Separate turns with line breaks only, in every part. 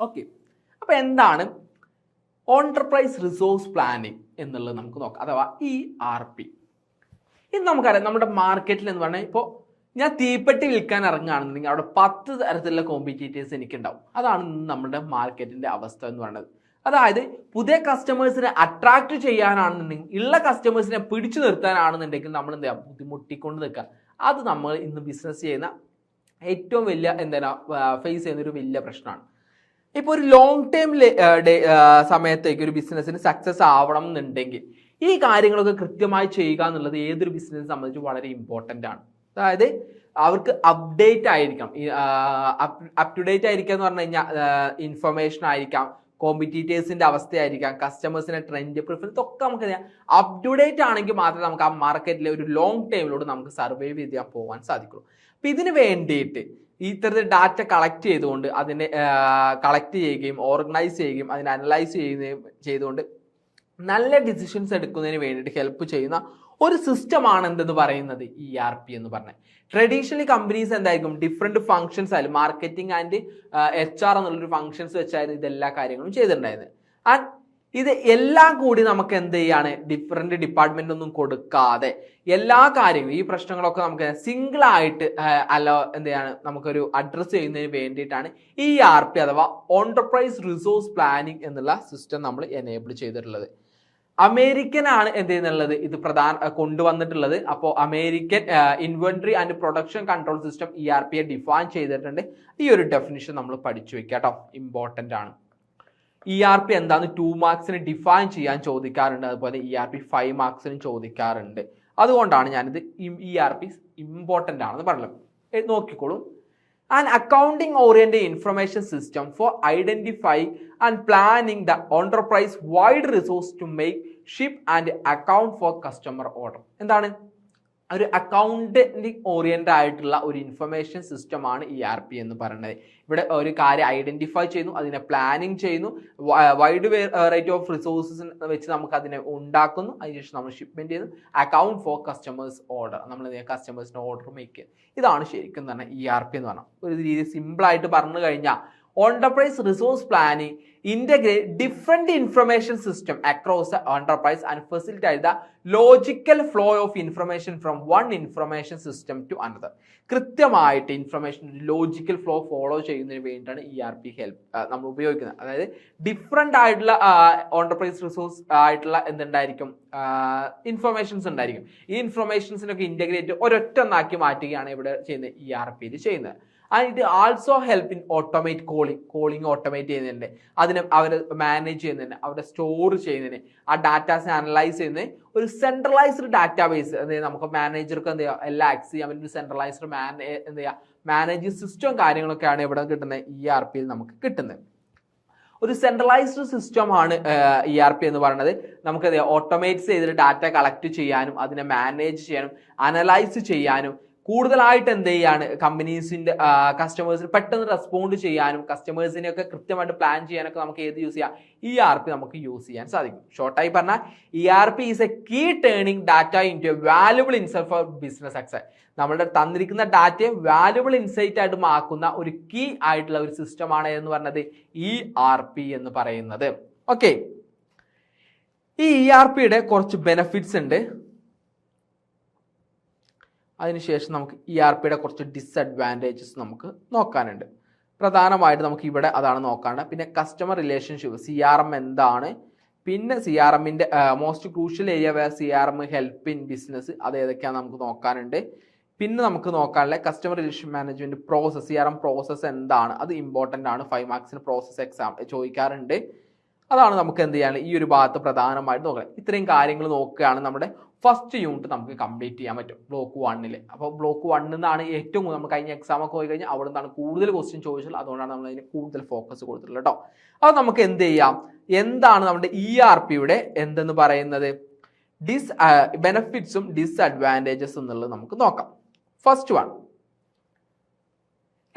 Okay അപ്പോൾ എന്താണ്? ഓൺടർപ്രൈസ് resource planning എന്നുള്ളത് നമുക്ക് നോക്കാം. അഥവാ ഇ ആർ പി ഇത് നമുക്കറിയാം നമ്മുടെ മാർക്കറ്റിൽ എന്ന് പറഞ്ഞാൽ ഇപ്പോൾ ഞാൻ തീപ്പെട്ടി വിൽക്കാൻ ഇറങ്ങുകയാണെന്നുണ്ടെങ്കിൽ അവിടെ പത്ത് തരത്തിലുള്ള കോമ്പറ്റീറ്റേഴ്സ് എനിക്കുണ്ടാവും. അതാണ് നമ്മുടെ മാർക്കറ്റിന്റെ അവസ്ഥ എന്ന് പറയുന്നത്. അതായത് പുതിയ കസ്റ്റമേഴ്സിനെ അട്രാക്ട് ചെയ്യാനാണെന്നുണ്ടെങ്കിൽ ഉള്ള കസ്റ്റമേഴ്സിനെ പിടിച്ചു നിർത്താനാണെന്നുണ്ടെങ്കിൽ നമ്മൾ എന്താ ബുദ്ധിമുട്ടിക്കൊണ്ട് നിൽക്കുക. അത് നമ്മൾ ഇന്ന് ബിസിനസ് ചെയ്യുന്ന ഏറ്റവും വലിയ എന്താണ് ഫേസ് ചെയ്യുന്ന ഒരു വലിയ പ്രശ്നമാണ്. ഇപ്പോൾ ഒരു ലോങ് ടൈം സമയത്തേക്ക് ഒരു ബിസിനസ്സിന് സക്സസ് ആവണം എന്നുണ്ടെങ്കിൽ ഈ കാര്യങ്ങളൊക്കെ കൃത്യമായി ചെയ്യുക എന്നുള്ളത് ഏതൊരു ബിസിനസ്സിനെ സംബന്ധിച്ച് വളരെ ഇമ്പോർട്ടന്റ് ആണ്. അതായത് അവർക്ക് അപ്ഡേറ്റ് ആയിരിക്കാം. അപ് ടു ഡേറ്റ് ആയിരിക്കുക എന്ന് പറഞ്ഞു കഴിഞ്ഞാൽ ഇൻഫർമേഷൻ ആയിരിക്കാം. കോമ്പറ്റീറ്റേഴ്സിന്റെ അവസ്ഥയായിരിക്കാം. കസ്റ്റമേഴ്സിന്റെ ട്രെൻഡ് പ്രിഫറൻസ് ഒക്കെ നമുക്ക് അപ് ടു ഡേറ്റ് ആണെങ്കിൽ മാത്രമേ നമുക്ക് ആ മാർക്കറ്റിലെ ഒരു ലോങ് ടൈമിലൂടെ നമുക്ക് സർവൈവ് ചെയ്യാൻ പോകാൻ സാധിക്കുള്ളൂ. അപ്പൊ ഇതിന് വേണ്ടിയിട്ട് ഇത്തരത്തിൽ ഡാറ്റ കളക്ട് ചെയ്തുകൊണ്ട് അതിനെ കളക്ട് ചെയ്യുകയും ഓർഗനൈസ് ചെയ്യുകയും അതിനെ അനലൈസ് ചെയ്യുകയും ചെയ്തുകൊണ്ട് നല്ല ഡിസിഷൻസ് എടുക്കുന്നതിന് വേണ്ടിയിട്ട് ഹെൽപ്പ് ചെയ്യുന്ന ഒരു സിസ്റ്റമാണ് എന്തെന്ന് പറയുന്നത് ഇ ആർ പി എന്ന് പറഞ്ഞാൽ ട്രഡീഷണലി കമ്പനീസ് എന്തായിരിക്കും? ഡിഫറെന്റ് ഫങ്ഷൻസ് ആയാലും മാർക്കറ്റിംഗ് ആൻഡ് എച്ച് ആർ എന്നുള്ളൊരു ഫങ്ഷൻസ് വെച്ചായിരുന്നു ഇതെല്ലാ കാര്യങ്ങളും ചെയ്തിട്ടുണ്ടായിരുന്നത്. ആൻഡ് ഇത് എല്ലാം കൂടി നമുക്ക് എന്ത് ചെയ്യാണ്? ഡിഫറെന്റ് ഡിപ്പാർട്ട്മെന്റ് ഒന്നും കൊടുക്കാതെ എല്ലാ കാര്യങ്ങളും ഈ പ്രശ്നങ്ങളൊക്കെ നമുക്ക് സിംഗിൾ ആയിട്ട് അല്ല എന്ത് ചെയ്യാണ്? നമുക്കൊരു അഡ്രസ്സ് ചെയ്യുന്നതിന് വേണ്ടിയിട്ടാണ് ഈ ആർ പി അഥവാ ഓൺടർപ്രൈസ് റിസോഴ്സ് പ്ലാനിങ് എന്നുള്ള സിസ്റ്റം നമ്മൾ എനേബിൾ ചെയ്തിട്ടുള്ളത്. അമേരിക്കൻ ആണ് എന്ത് ചെയ്യുന്നുള്ളത്? ഇത് പ്രധാന കൊണ്ടുവന്നിട്ടുള്ളത്. അപ്പോൾ American inventory and production control system E R പിയെ ഡിഫൈൻ ചെയ്തിട്ടുണ്ട്. ഈ ഒരു ഡെഫിനിഷൻ നമ്മൾ പഠിച്ചു വെക്കാം കേട്ടോ ഇമ്പോർട്ടന്റ് ആണ്. ഇ ആർ പി എന്താന്ന് ടു മാർക്സിന് ഡിഫൈൻ ചെയ്യാൻ ചോദിക്കാറുണ്ട്. അതുപോലെ ഇ ആർ പി ഫൈവ് മാർക്സിനും ചോദിക്കാറുണ്ട്. അതുകൊണ്ടാണ് ഞാനിത് ഇ ആർ പി ഇമ്പോർട്ടന്റ് ആണെന്ന് പറഞ്ഞത്. നോക്കിക്കോളൂ. And accounting orient information system for identify and planning the enterprise wide resource to make ship and account for customer order എന്താണ്? ഒരു അക്കൗണ്ടിങ് ഓറിയന്റഡ് ആയിട്ടുള്ള ഒരു ഇൻഫർമേഷൻ സിസ്റ്റം ആണ് ഇ ആർ പി എന്ന് പറയുന്നത്. ഇവിടെ ഒരു കാര്യം ഐഡന്റിഫൈ ചെയ്യുന്നു അതിനെ പ്ലാനിങ് ചെയ്യുന്നു വൈഡ് വെറൈറ്റി ഓഫ് റിസോഴ്സസ് വെച്ച് നമുക്ക് അതിനെ ഉണ്ടാക്കുന്നു അതിനുശേഷം നമ്മൾ ഷിപ്മെന്റ് ചെയ്യുന്നു. അക്കൗണ്ട് ഫോർ കസ്റ്റമേഴ്സ് ഓർഡർ നമ്മൾ കസ്റ്റമേഴ്സിന് ഓർഡർ മേക്ക് ചെയ്യുന്നു. ഇതാണ് ശരിക്കും തന്നെ ഇ ആർ പി എന്ന് പറഞ്ഞാൽ. ഒരു രീതി സിമ്പിൾ ആയിട്ട് പറഞ്ഞു കഴിഞ്ഞാൽ enterprise resource planning integrate different information system across enterprise and facilitates the logical flow of information from one information system to another കൃത്യമായിട്ട് ഇൻഫർമേഷൻ ലോജിക്കൽ ഫ്ലോ ഫോളോ ചെയ്യുന്നതിന് വേണ്ടിയിട്ടാണ് ഇ ആർ പി ഹെൽപ്പ് നമ്മൾ ഉപയോഗിക്കുന്നത്. അതായത് different ആയിട്ടുള്ള ഓണ്ടർപ്രൈസ് resource ആയിട്ടുള്ള എന്തുണ്ടായിരിക്കും? Informations ഉണ്ടായിരിക്കും. ഈ ഇൻഫർമേഷൻസിനൊക്കെ ഇന്റഗ്രേറ്റ് ഒരൊറ്റ ഒന്നാക്കി മാറ്റുകയാണ് ഇവിടെ ചെയ്യുന്നത് ഇ ആർ പിയിൽ ചെയ്യുന്നത്. And it also help in automate calling calling automate ചെയ്യുന്നുണ്ട്. അതിനെ അവർ മാനേജ് ചെയ്യുന്നതിന് അവരെ സ്റ്റോർ ചെയ്യുന്നതിന് ആ ഡാറ്റാസ് അനലൈസ് ചെയ്യുന്നതിന് ഒരു സെൻട്രലൈസ്ഡ് ഡാറ്റാബേസ് എന്ത് ചെയ്യുക നമുക്ക് മാനേജർക്ക് എന്ത് ചെയ്യുക എല്ലാം ആക്സ് ചെയ്യാൻ പറ്റുന്ന സെൻട്രലൈസ്ഡ് മാനേജ് എന്ത് ചെയ്യുക മാനേജിങ് സിസ്റ്റം കാര്യങ്ങളൊക്കെയാണ് ഇവിടെ കിട്ടുന്നത് ഇ ആർ പിയിൽ നമുക്ക് കിട്ടുന്നത്. ഒരു സെൻട്രലൈസ്ഡ് സിസ്റ്റം ആണ് ഇ ആർ പി എന്ന് പറയുന്നത്. നമുക്ക് ഓട്ടോമേറ്റ് ചെയ്തിട്ട് ഡാറ്റ കളക്ട് ചെയ്യാനും അതിനെ മാനേജ് ചെയ്യാനും അനലൈസ് ചെയ്യാനും കൂടുതലായിട്ട് എന്ത് ചെയ്യാണ്? കമ്പനീസിന്റെ കസ്റ്റമേഴ്സിന് പെട്ടെന്ന് റെസ്പോണ്ട് ചെയ്യാനും കസ്റ്റമേഴ്സിനെ ഒക്കെ കൃത്യമായിട്ട് പ്ലാൻ ചെയ്യാനൊക്കെ നമുക്ക് ഏത് യൂസ് ചെയ്യാം? ഇ ആർ പി നമുക്ക് യൂസ് ചെയ്യാൻ സാധിക്കും. ഷോർട്ടായി പറഞ്ഞാൽ E R P is a key turning data into valuable insight for business success നമ്മളുടെ തന്നിരിക്കുന്ന ഡാറ്റയെ വാല്യുബിൾ ഇൻസൈറ്റ് ആയിട്ട് മാക്കുന്ന ഒരു കീ ആയിട്ടുള്ള ഒരു സിസ്റ്റമാണ് എന്ന് പറഞ്ഞത് ഇ ആർ പി എന്ന് പറയുന്നത്. ഓക്കെ ഈ ഇ ആർ പിയുടെ കുറച്ച് ബെനഫിറ്റ്സ് ഉണ്ട്. അതിനുശേഷം നമുക്ക് ഇ ആർ പിയുടെ കുറച്ച് ഡിസഡ്വാന്റേജസ് നമുക്ക് നോക്കാനുണ്ട്. പ്രധാനമായിട്ട് നമുക്ക് ഇവിടെ അതാണ് നോക്കാണ്ട് പിന്നെ customer relationship C R M എന്താണ്? പിന്നെ സി ആർ എമ്മിന്റെ most crucial area where C R M help in business അത് ഏതൊക്കെയാണ് നമുക്ക് നോക്കാനുണ്ട്. പിന്നെ നമുക്ക് നോക്കാനുള്ള customer relation management process C R M process എന്താണ്? അത് ഇമ്പോർട്ടന്റ് ആണ്. ഫൈവ് മാർക്സിന് പ്രോസസ് എക്സാം ചോദിക്കാറുണ്ട്. അതാണ് നമുക്ക് എന്ത് ചെയ്യാൻ ഈ ഒരു ഭാഗത്ത് പ്രധാനമായിട്ട് നോക്കണം ഇത്രയും കാര്യങ്ങൾ നോക്കുകയാണ് നമ്മുടെ ഫസ്റ്റ് യൂണിറ്റ് നമുക്ക് കംപ്ലീറ്റ് ചെയ്യാൻ പറ്റും. ബ്ലോക്ക് വണ്ണിൽ അപ്പോൾ ബ്ലോക്ക് വണ്ണിൽ നിന്നാണ് ഏറ്റവും കൂടുതൽ നമ്മൾ കഴിഞ്ഞ എക്സാം ഒക്കെ പോയി കഴിഞ്ഞാൽ അവിടെ നിന്നാണ് കൂടുതൽ ക്വസ്റ്റ്യൻ ചോദിച്ചത്. അതുകൊണ്ടാണ് നമ്മൾ അതിന് കൂടുതൽ ഫോക്കസ് കൊടുത്തിട്ടുള്ളത് കേട്ടോ അപ്പോൾ നമുക്ക് എന്ത് ചെയ്യാം? എന്താണ് നമ്മുടെ ഇ ആർ പിയുടെ എന്തെന്ന് പറയുന്നത്? ഡിസ് ബെനഫിറ്റ്സും ഡിസ്അഡ്വാന്റേജസ് എന്നുള്ളത് നമുക്ക് നോക്കാം. ഫസ്റ്റ് വൺ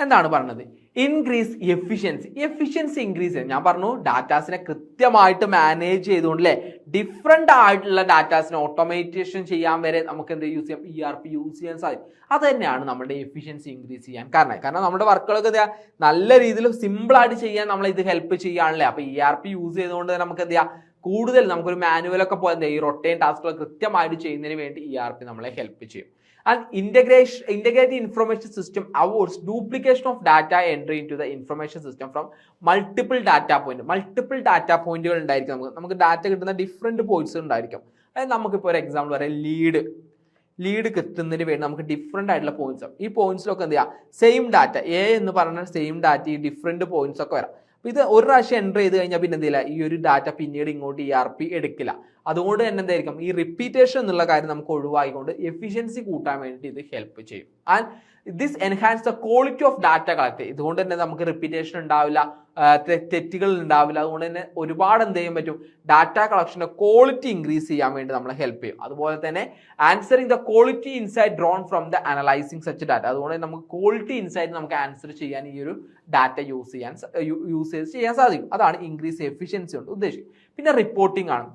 എന്താണ് പറഞ്ഞത്? ഇൻക്രീസ് എഫിഷ്യൻസി എഫിഷ്യൻസി ഇൻക്രീസ് ചെയ്യും ഞാൻ പറഞ്ഞു ഡാറ്റാസിനെ കൃത്യമായിട്ട് മാനേജ് ചെയ്തുകൊണ്ട് അല്ലേ ഡിഫറെന്റ് ആയിട്ടുള്ള ഡാറ്റാസിനെ ഓട്ടോമേറ്റേഷൻ ചെയ്യാൻ വരെ നമുക്ക് എന്ത് യൂസ് ചെയ്യാം? ഇ ആർ പി യൂസ് ചെയ്യാൻ സാധിക്കും. അത് തന്നെയാണ് നമ്മുടെ എഫിഷ്യൻസി ഇൻക്രീസ് ചെയ്യാൻ കാരണം. കാരണം നമ്മുടെ വർക്കുകളൊക്കെ നല്ല രീതിയിൽ സിമ്പിളായിട്ട് ചെയ്യാൻ നമ്മൾ ഇത് ഹെൽപ്പ് ചെയ്യാണല്ലേ അപ്പോൾ ഇ ആർ പി യൂസ് ചെയ്തുകൊണ്ട് നമുക്ക് എന്ത് കൂടുതൽ നമുക്കൊരു മാനുവലൊക്കെ പോലെ ഈ റൊട്ടേൻ ടാസ്കുകൾ കൃത്യമായിട്ട് ചെയ്യുന്നതിന് വേണ്ടി ഇ ആർ പി നമ്മളെ ഹെൽപ്പ് ചെയ്യും. Integration integrated information system avoids duplication of data entry into the information system from multiple data point multiple data പോയിന്റുകൾ ഉണ്ടായിരിക്കും നമുക്ക്. നമുക്ക് ഡാറ്റ കിട്ടുന്ന ഡിഫറെന്റ് പോയിന്റ്സ് ഉണ്ടായിരിക്കും. അതായത് നമുക്കിപ്പോൾ ഒരു എക്സാമ്പിൾ പറയാം. ലീഡ് ലീഡ് കിട്ടുന്നതിന് വേണ്ടി നമുക്ക് ഡിഫറെന്റ് ആയിട്ടുള്ള പോയിന്റ്സ് ഈ പോയിന്റ്സിലൊക്കെ എന്ത് ചെയ്യുക സെയിം ഡാറ്റ എ എന്ന് പറഞ്ഞ സെയിം ഡാറ്റ ഈ ഡിഫറെന്റ് പോയിന്റ്സ് ഒക്കെ വരാം. ഇത് ഒരു പ്രാവശ്യം എന്റർ ചെയ്ത് കഴിഞ്ഞാൽ പിന്നെ എന്തില്ല ഈ ഒരു ഡാറ്റ പിന്നീട് ഇങ്ങോട്ട് ഇ ആർ പി എടുക്കില്ല. അതുകൊണ്ട് തന്നെ എന്തായിരിക്കും? ഈ റിപ്പീറ്റേഷൻ എന്നുള്ള കാര്യം നമുക്ക് ഒഴിവാക്കിക്കൊണ്ട് എഫിഷ്യൻസി കൂട്ടാൻ വേണ്ടിയിട്ട് ഇത് ഹെൽപ്പ് ചെയ്യും. And this enhance the quality of data collect ഇതുകൊണ്ട് തന്നെ നമുക്ക് റിപ്പീറ്റേഷൻ ഉണ്ടാവില്ല തെറ്റുകൾ ഉണ്ടാവില്ല. അതുകൊണ്ട് തന്നെ ഒരുപാട് എന്ത് ചെയ്യാൻ പറ്റും? ഡാറ്റ കളക്ഷന്റെ ക്വാളിറ്റി ഇൻക്രീസ് ചെയ്യാൻ വേണ്ടി നമ്മളെ ഹെൽപ്പ് ചെയ്യും. അതുപോലെ തന്നെ answering the quality insight drawn from the analysing such data അതുകൊണ്ട് തന്നെ നമുക്ക് ക്വാളിറ്റി ഇൻസൈറ്റ് നമുക്ക് ആൻസർ ചെയ്യാൻ ഈ ഒരു ഡാറ്റ യൂസ് ചെയ്യാൻ യൂസ് ചെയ്ത് ചെയ്യാൻ സാധിക്കും. അതാണ് ഇൻക്രീസ് എഫിഷ്യൻസി കൊണ്ട് ഉദ്ദേശിക്കുന്നത്. പിന്നെ റിപ്പോർട്ടിംഗ് ആണ്.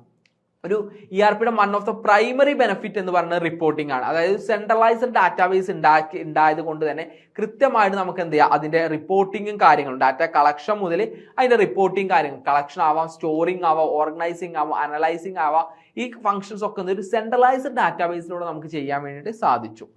ഒരു ഇ ആർ പിയുടെ one of the primary benefit എന്ന് പറയുന്നത് റിപ്പോർട്ടിംഗ് ആണ്. അതായത് സെൻട്രലൈസ്ഡ് ഡാറ്റാബേസ് ഉണ്ടാക്കി ഉണ്ടായത് കൊണ്ട് തന്നെ കൃത്യമായിട്ട് നമുക്ക് എന്ത് ചെയ്യാം? അതിന്റെ റിപ്പോർട്ടിങ്ങും കാര്യങ്ങളും ഡാറ്റ കളക്ഷൻ മുതൽ അതിന്റെ റിപ്പോർട്ടിംഗ് കാര്യങ്ങൾ കളക്ഷൻ ആവാം സ്റ്റോറിംഗ് ആവാം ഓർഗനൈസിങ് ആവാം അനലൈസിങ് ആവാം ഈ ഫങ്ഷൻസ് ഒക്കെ ഒരു സെൻട്രലൈസ്ഡ് ഡാറ്റാബേസിലൂടെ നമുക്ക് ചെയ്യാൻ വേണ്ടിയിട്ട് സാധിച്ചു.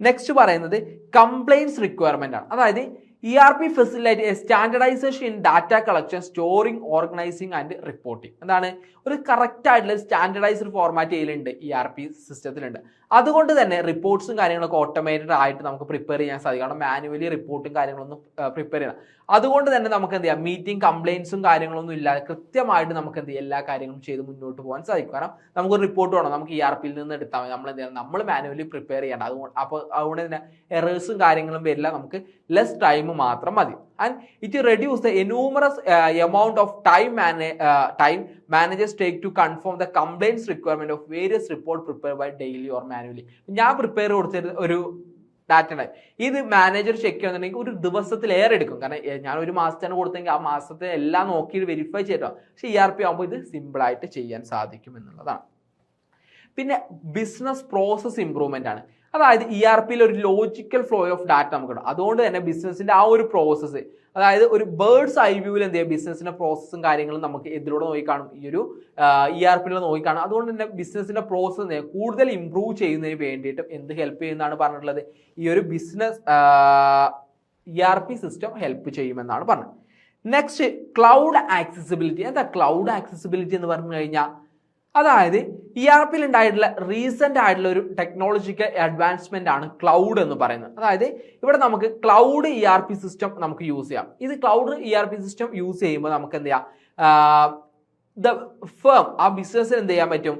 നെക്സ്റ്റ് പറയുന്നത് കംപ്ലൈൻസ് റിക്വയർമെന്റ് ആണ്. അതായത് E R P facility standardisation in data collection storing organising and reporting എന്താണ്? ഒരു കറക്റ്റ് ആയിട്ടുള്ള സ്റ്റാൻഡർഡൈസ്ഡ് ഫോർമാറ്റ് ഇതിലുണ്ട് ഇ ആർ പി സിസ്റ്റത്തിലുണ്ട് അതുകൊണ്ട് തന്നെ റിപ്പോർട്ട്സും കാര്യങ്ങളൊക്കെ ഓട്ടോമേറ്റഡ് ആയിട്ട് നമുക്ക് പ്രിപ്പയർ ചെയ്യാൻ സാധിക്കും. കാരണം മാനുവലി റിപ്പോർട്ടും കാര്യങ്ങളൊന്നും പ്രിപ്പയർ ചെയ്യണം അതുകൊണ്ട് തന്നെ നമുക്ക് എന്ത് ചെയ്യാം? മീറ്റിംഗ് കംപ്ലയിൻസും കാര്യങ്ങളൊന്നും ഇല്ലാതെ കൃത്യമായിട്ട് നമുക്ക് എന്ത് എല്ലാ കാര്യങ്ങളും ചെയ്ത് മുന്നോട്ട് പോകാൻ സാധിക്കും. കാരണം നമുക്ക് റിപ്പോർട്ട് വേണം. നമുക്ക് ഇ ആർ പിയിൽ നിന്ന് എടുത്താൽ മതി. നമ്മൾ എന്ത് ചെയ്യണം? നമ്മൾ മാനുവലി പ്രിപ്പയർ ചെയ്യണം അതുകൊണ്ട് അപ്പോൾ അതുകൊണ്ട് തന്നെ എറേഴ്സും കാര്യങ്ങളും വരില്ല. നമുക്ക് ലെസ് ടൈം മാത്രം മതി. And it reduce the enormous amount of time time managers take to confirm the compliance requirement of various report prepare by daily or manually ഞാൻ പ്രിപ്പയർ കൊടുത്തിരുന്ന ഒരു ഡാറ്റ ഉണ്ടായി ഇത് മാനേജർ ചെക്ക് ചെയ്യുന്നുണ്ടെങ്കിൽ ഒരു ദിവസത്തിൽ ഏറെ എടുക്കും. കാരണം ഞാൻ ഒരു മാസത്തിന് കൊടുത്തെങ്കിൽ ആ മാസത്തെ എല്ലാം നോക്കി വെരിഫൈ ചെയ്തിട്ടോ പക്ഷെ ഇ ആർ പി ആകുമ്പോൾ ഇത് സിമ്പിളായിട്ട് ചെയ്യാൻ സാധിക്കും എന്നുള്ളതാണ്. പിന്നെ ബിസിനസ് പ്രോസസ് ഇമ്പ്രൂവ്മെന്റ് ആണ്. അതായത് ഇ ആർ പിയിൽ ഒരു ലോജിക്കൽ ഫ്ലോ ഓഫ് ഡാറ്റ നമുക്ക് കിട്ടും അതുകൊണ്ട് തന്നെ ബിസിനസിന്റെ ആ ഒരു പ്രോസസ്സ് അതായത് ഒരു ബേർഡ്സ് ഐ വ്യൂവിൽ എന്ത് ചെയ്യുക ബിസിനസിന്റെ പ്രോസസ്സും കാര്യങ്ങളും നമുക്ക് എതിലൂടെ നോക്കിക്കാണും. ഈ ഒരു ഇ ആർ പിയിൽ നോക്കിക്കാണും. അതുകൊണ്ട് തന്നെ ബിസിനസിന്റെ പ്രോസസ്സ് കൂടുതൽ ഇമ്പ്രൂവ് ചെയ്യുന്നതിന് വേണ്ടിയിട്ട് എന്ത് ഹെൽപ്പ് ചെയ്യുന്നതാണ് പറഞ്ഞിട്ടുള്ളത്? ഈ ഒരു business E R P system help ചെയ്യുമെന്നാണ് പറഞ്ഞത്. നെക്സ്റ്റ് ക്ലൗഡ് ആക്സസിബിലിറ്റി എന്താ ക്ലൗഡ് ആക്സസിബിലിറ്റി എന്ന് പറഞ്ഞു കഴിഞ്ഞാൽ അതായത് ഇ ആർ പിയിൽ ഉണ്ടായിട്ടുള്ള റീസെന്റ് ആയിട്ടുള്ള ഒരു ടെക്നോളജിക്കൽ അഡ്വാൻസ്മെന്റ് ആണ് ക്ലൗഡ് എന്ന് പറയുന്നത്. അതായത് ഇവിടെ നമുക്ക് cloud E R P system നമുക്ക് യൂസ് ചെയ്യാം. ഇത് cloud E R P system use ചെയ്യുമ്പോൾ നമുക്ക് എന്ത് ചെയ്യാം? ദ ഫേം ആ ബിസിനസ്സിന് എന്ത് ചെയ്യാൻ പറ്റും?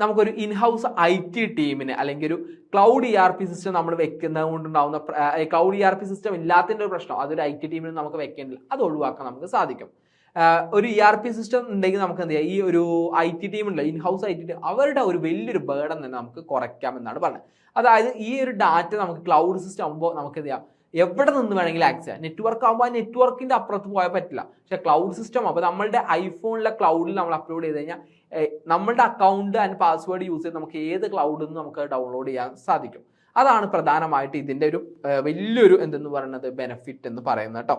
നമുക്കൊരു ഇൻഹൗസ് ഐ ടി ടീമിന് അല്ലെങ്കിൽ ഒരു cloud E R P system നമ്മൾ വെക്കുന്നത് കൊണ്ടുണ്ടാവുന്ന cloud E R P system ഇല്ലാത്തതിന്റെ ഒരു പ്രശ്നം. അതൊരു ഐ ടി ടീമിന് നമുക്ക് വെക്കേണ്ടില്ല. അത് ഒഴിവാക്കാൻ നമുക്ക് സാധിക്കും. ഒരു ഇ ആർ പി സിസ്റ്റം ഉണ്ടെങ്കിൽ നമുക്ക് എന്ത് ചെയ്യാം? ഈ ഒരു ഐ ടി ടീം ഉണ്ട് in house I T team അവരുടെ ഒരു വലിയൊരു ബേർഡൻ തന്നെ നമുക്ക് കുറയ്ക്കാം എന്നാണ് പറഞ്ഞത്. അതായത് ഈ ഒരു ഡാറ്റ നമുക്ക് ക്ലൗഡ് സിസ്റ്റം ആകുമ്പോൾ നമുക്ക് എന്ത് ചെയ്യാം? എവിടെ നിന്ന് വേണമെങ്കിലും ആക്സസ് ചെയ്യാം. നെറ്റ്വർക്ക് ആകുമ്പോൾ ആ നെറ്റ്വർക്കിന്റെ അപ്പുറത്ത് പോയാൽ പറ്റില്ല. പക്ഷേ ക്ലൗഡ് സിസ്റ്റം അപ്പോൾ നമ്മളുടെ ഐഫോണിലെ ക്ലൗഡിൽ നമ്മൾ അപ്ലോഡ് ചെയ്ത് കഴിഞ്ഞാൽ നമ്മളുടെ അക്കൗണ്ട് ആൻഡ് പാസ്വേഡ് യൂസ് ചെയ്ത് നമുക്ക് ഏത് ക്ലൗഡിൽ നിന്ന് നമുക്ക് ഡൗൺലോഡ് ചെയ്യാൻ സാധിക്കും. അതാണ് പ്രധാനമായിട്ട് ഇതിന്റെ ഒരു വലിയൊരു എന്തെന്ന് പറയുന്നത് ബെനിഫിറ്റ് എന്ന് പറയുന്നത് കേട്ടോ.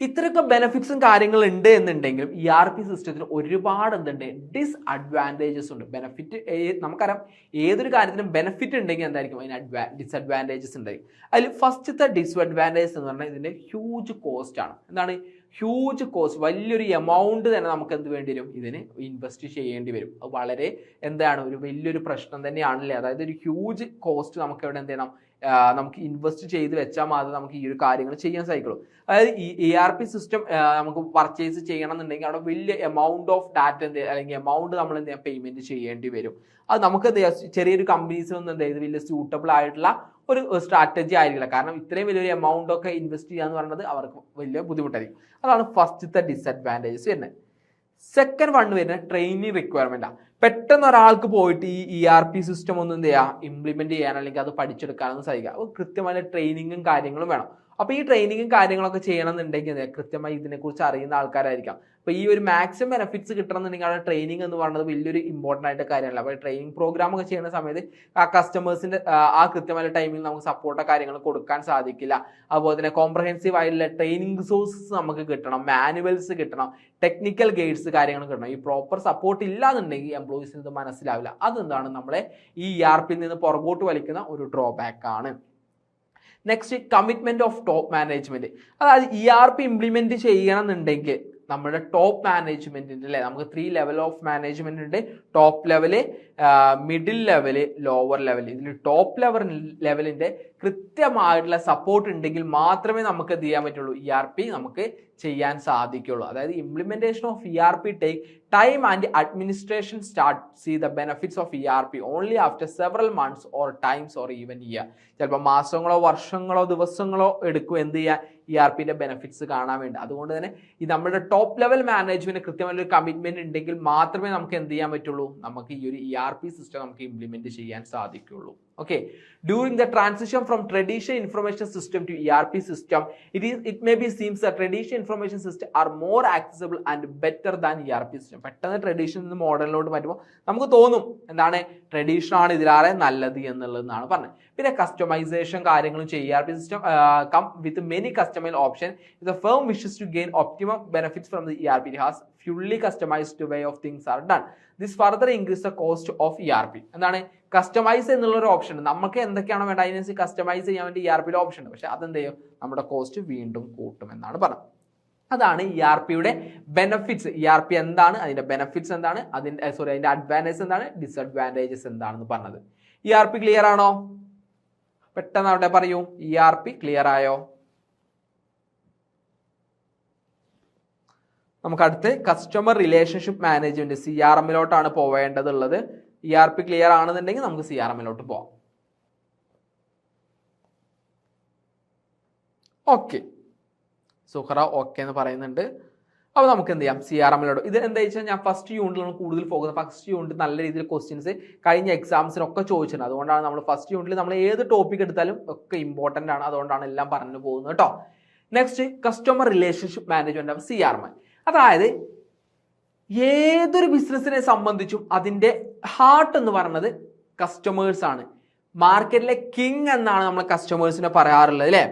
ഇത്രയൊക്കെ ബെനിഫിറ്റ്സും കാര്യങ്ങളും ഉണ്ട് എന്നുണ്ടെങ്കിലും ഇ ആർ പി സിസ്റ്റത്തിന് ഒരുപാട് എന്തുണ്ട്? ഡിസ്അഡ്വാന്റേജസ് ഉണ്ട്. ബെനിഫിറ്റ് നമുക്കറിയാം ഏതൊരു കാര്യത്തിനും ബെനിഫിറ്റ് ഉണ്ടെങ്കിൽ എന്തായിരിക്കും? അതിന് അഡ്വാ ഡിസ്അഡ്വാന്റേജസ് ഉണ്ടായിരിക്കും. അതിൽ ഫസ്റ്റത്തെ ഡിസ്അഡ്വാന്റേജസ് എന്ന് പറഞ്ഞാൽ ഇതിന്റെ ഹ്യൂജ് കോസ്റ്റ് ആണ്. എന്താണ്? ഹ്യൂജ് കോസ്റ്റ് വലിയൊരു എമൗണ്ട് തന്നെ നമുക്ക് എന്ത് വേണ്ടി വരും? ഇതിന് ഇൻവെസ്റ്റ് ചെയ്യേണ്ടി വരും. അത് വളരെ എന്താണ്? ഒരു വലിയൊരു പ്രശ്നം തന്നെയാണല്ലേ? അതായത് ഒരു ഹ്യൂജ് കോസ്റ്റ് നമുക്ക് എവിടെ എന്ത് ചെയ്യണം? നമുക്ക് ഇൻവെസ്റ്റ് ചെയ്ത് വെച്ചാൽ മാത്രമേ നമുക്ക് ഈ ഒരു കാര്യങ്ങൾ ചെയ്യാൻ സാധിക്കുള്ളൂ. അതായത് ഈ എ ആർ പി സിസ്റ്റം നമുക്ക് പർച്ചേസ് ചെയ്യണം എന്നുണ്ടെങ്കിൽ അവിടെ വലിയ എമൗണ്ട് ഓഫ് ഡാറ്റ എന്ത് അല്ലെങ്കിൽ എമൗണ്ട് നമ്മൾ എന്ത് പേയ്മെന്റ് ചെയ്യേണ്ടി വരും. അത് നമുക്ക് എന്ത് ചെറിയൊരു കമ്പനീസിനൊന്നും എന്ത് ചെയ്ത് വലിയ സ്യൂട്ടബിൾ ആയിട്ടുള്ള ഒരു സ്ട്രാറ്റജി ആയിരിക്കില്ല. കാരണം ഇത്രയും വലിയൊരു എമൗണ്ട് ഒക്കെ ഇൻവെസ്റ്റ് ചെയ്യുക എന്ന് പറയുന്നത് അവർക്ക് വലിയ ബുദ്ധിമുട്ടായിരിക്കും. അതാണ് ഫസ്റ്റത്തെ ഡിസഡ്വാന്റേജസ് വരുന്നത്. സെക്കൻഡ് വൺ വരുന്നത് ട്രെയിനിങ് റിക്വയർമെന്റ് ആണ് പെട്ടെന്ന് ഒരാൾക്ക് പോയിട്ട് ഈ ഇ ആർ പി സിസ്റ്റം ഒന്നും എന്ത് ചെയ്യുക ഇംപ്ലിമെന്റ് ചെയ്യാൻ അല്ലെങ്കിൽ അത് പഠിച്ചെടുക്കാനൊന്നും സാധിക്കുക അപ്പോൾ കൃത്യമായ ട്രെയിനിങ്ങും കാര്യങ്ങളും വേണം. അപ്പോൾ ഈ ട്രെയിനിങ്ങും കാര്യങ്ങളൊക്കെ ചെയ്യണമെന്നുണ്ടെങ്കിൽ? കൃത്യമായി ഇതിനെക്കുറിച്ച് അറിയുന്ന ആൾക്കാരായിരിക്കാം. അപ്പോൾ ഈ ഒരു മാക്സിമം ബെനിഫിറ്റ്സ് കിട്ടണമെന്നുണ്ടെങ്കിൽ അവിടെ ട്രെയിനിങ് എന്ന് പറയുന്നത് വലിയൊരു ഇമ്പോർട്ടന്റ് ആയിട്ട് കാര്യമല്ല. അപ്പോൾ ട്രെയിനിങ് പ്രോഗ്രാം ഒക്കെ ചെയ്യുന്ന സമയത്ത് ആ കസ്റ്റമേഴ്സിന്റെ ആ കൃത്യമായ ടൈമിൽ നമുക്ക് സപ്പോർട്ടോ കാര്യങ്ങൾ കൊടുക്കാൻ സാധിക്കില്ല. അതുപോലെ തന്നെ കോംപ്രഹെൻസീവ് ആയിട്ടുള്ള ട്രെയിനിങ് സോഴ്സസ് നമുക്ക് കിട്ടണം. മാനുവൽസ് കിട്ടണം. ടെക്നിക്കൽ ഗൈഡ്സ് കാര്യങ്ങൾ കിട്ടണം. ഈ പ്രോപ്പർ സപ്പോർട്ട് ഇല്ലാന്നുണ്ടെങ്കിൽ എംപ്ലോയീസിന് ഇത് മനസ്സിലാവില്ല. അതെന്താണ് നമ്മളെ ഈ ഇ ആർ പിയിൽ നിന്ന് പുറകോട്ട് വലിക്കുന്ന ഒരു ഡ്രോബാക്ക് ആണ്. Next commitment of top management അതായത് ഇ ആർ പി ഇംപ്ലിമെന്റ് ചെയ്യണമെന്നുണ്ടെങ്കിൽ നമ്മുടെ ടോപ്പ് മാനേജ്മെന്റിന്റെ അല്ലെ? നമുക്ക് ത്രീ ലെവൽ ഓഫ് മാനേജ്മെന്റ് ഉണ്ട്. Top level middle level lower level ഇതിൽ ടോപ്പ് ലെവൽ ലെവലിന്റെ കൃത്യമായിട്ടുള്ള സപ്പോർട്ട് ഉണ്ടെങ്കിൽ മാത്രമേ നമുക്ക് എന്ത് ചെയ്യാൻ പറ്റുള്ളൂ? ഇ ആർ പി നമുക്ക് ചെയ്യാൻ സാധിക്കുള്ളൂ. അതായത് implementation of E R P take time and administration start see the benefits of E R P only after several months or times or even year ചിലപ്പോൾ മാസങ്ങളോ വർഷങ്ങളോ ദിവസങ്ങളോ എടുക്കും എന്ത് ചെയ്യാൻ? ഇ ആർ പിന്റെ ബെനിഫിറ്റ്സ് കാണാൻ വേണ്ടി. അതുകൊണ്ട് തന്നെ ഈ നമ്മുടെ ടോപ്പ് ലെവൽ മാനേജ്മെന്റ് കൃത്യമായൊരു കമ്മിറ്റ്മെന്റ് ഉണ്ടെങ്കിൽ മാത്രമേ നമുക്ക് എന്ത് ചെയ്യാൻ പറ്റുള്ളൂ? നമുക്ക് ഈ ഒരു ഇ ആർ പി സിസ്റ്റം നമുക്ക് ഇംപ്ലിമെന്റ് ചെയ്യാൻ സാധിക്കുള്ളൂ. From traditional information system to E R P system it is it may be seems the traditional information system are more accessible and better than E R P system പെട്ടെന്ന് traditional നിന്ന് മോഡലിലോട്ട് മാറ്റുമ്പോൾ നമുക്ക് തോന്നും എന്താണ്? Traditional ആണ് ഇതിലാറെ നല്ലത് എന്നുള്ളതെന്നാണ് പറഞ്ഞത്. പിന്നെ കസ്റ്റമൈസേഷൻ കാര്യങ്ങളും ചെയ്യും. E R P system come with many customisable option ഇത് firm wishes to gain optimum benefits from the E R P has fully customised way of things are done this further increase the cost of E R P എന്താണ്? Customise എന്നുള്ള ഒരു option ഉണ്ട്. നമുക്ക് എന്തൊക്കെയാണോ വേണ്ട അതിനനുസരിച്ച് customise ചെയ്യാൻ വേണ്ടി ഇ ആർ പിയുടെ ഓപ്ഷൻ ഉണ്ട്. പക്ഷേ അതെന്ത് ചെയ്യും? നമ്മുടെ കോസ്റ്റ് വീണ്ടും കൂട്ടും എന്നാണ് പറഞ്ഞത്. അതാണ് ഇ ആർ പിയുടെ ബെനഫിറ്റ്സ് ഇ ആർ പി എന്താണ്? അതിന്റെ ബെനഫിറ്റ്സ് എന്താണ്? അതിന്റെ സോറി അതിന്റെ അഡ്വാന്റേജ് എന്താണ്? ഡിസഡ്വാന്റേജസ് എന്താണെന്ന് പറഞ്ഞത്. ഇ ആർ പി ക്ലിയർ ആണോ? പെട്ടെന്ന് അവിടെ പറയൂ. ഇ ആർ പി ക്ലിയർ ആയോ? നമുക്ക് അടുത്ത് customer relationship management C R എമ്മിലോട്ടാണ് പോവേണ്ടതുള്ളത്. ഇ ആർ പി ക്ലിയർ ആണെന്നുണ്ടെങ്കിൽ നമുക്ക് സി ആർ എമ്മിലോട്ട് പോവാം. ഓക്കെ സുഹറ ഓക്കെ എന്ന് പറയുന്നുണ്ട്. അപ്പോൾ നമുക്ക് എന്ത് ചെയ്യാം? സി ആർ എമ്മിലോട്ട് ഇത് എന്താ വെച്ചാൽ ഞാൻ ഫസ്റ്റ് യൂണിറ്റിലാണ് കൂടുതൽ പോകുന്നത് ഫസ്റ്റ് യൂണിറ്റ് നല്ല രീതിയിൽ ക്വസ്റ്റ്യൻസ് കഴിഞ്ഞ എക്സാംസിനൊക്കെ ചോദിച്ചിട്ടുണ്ട്. അതുകൊണ്ടാണ് നമ്മൾ ഫസ്റ്റ് യൂണിറ്റിൽ നമ്മൾ ഏത് ടോപ്പിക് എടുത്താലും ഒക്കെ ഇമ്പോർട്ടന്റ് ആണ്. അതുകൊണ്ടാണ് എല്ലാം പറഞ്ഞു പോകുന്നത് കേട്ടോ. Next customer relationship management C R M അതായത് ഏതൊരു ബിസിനസ്സിനെ സംബന്ധിച്ചും അതിന്റെ ഹാർട്ട് എന്ന് പറയുന്നത് കസ്റ്റമേഴ്സ് ആണ്. മാർക്കറ്റിലെ കിങ് എന്നാണ് നമ്മൾ കസ്റ്റമേഴ്സിനെ പറയാറുള്ളത് അല്ലേ?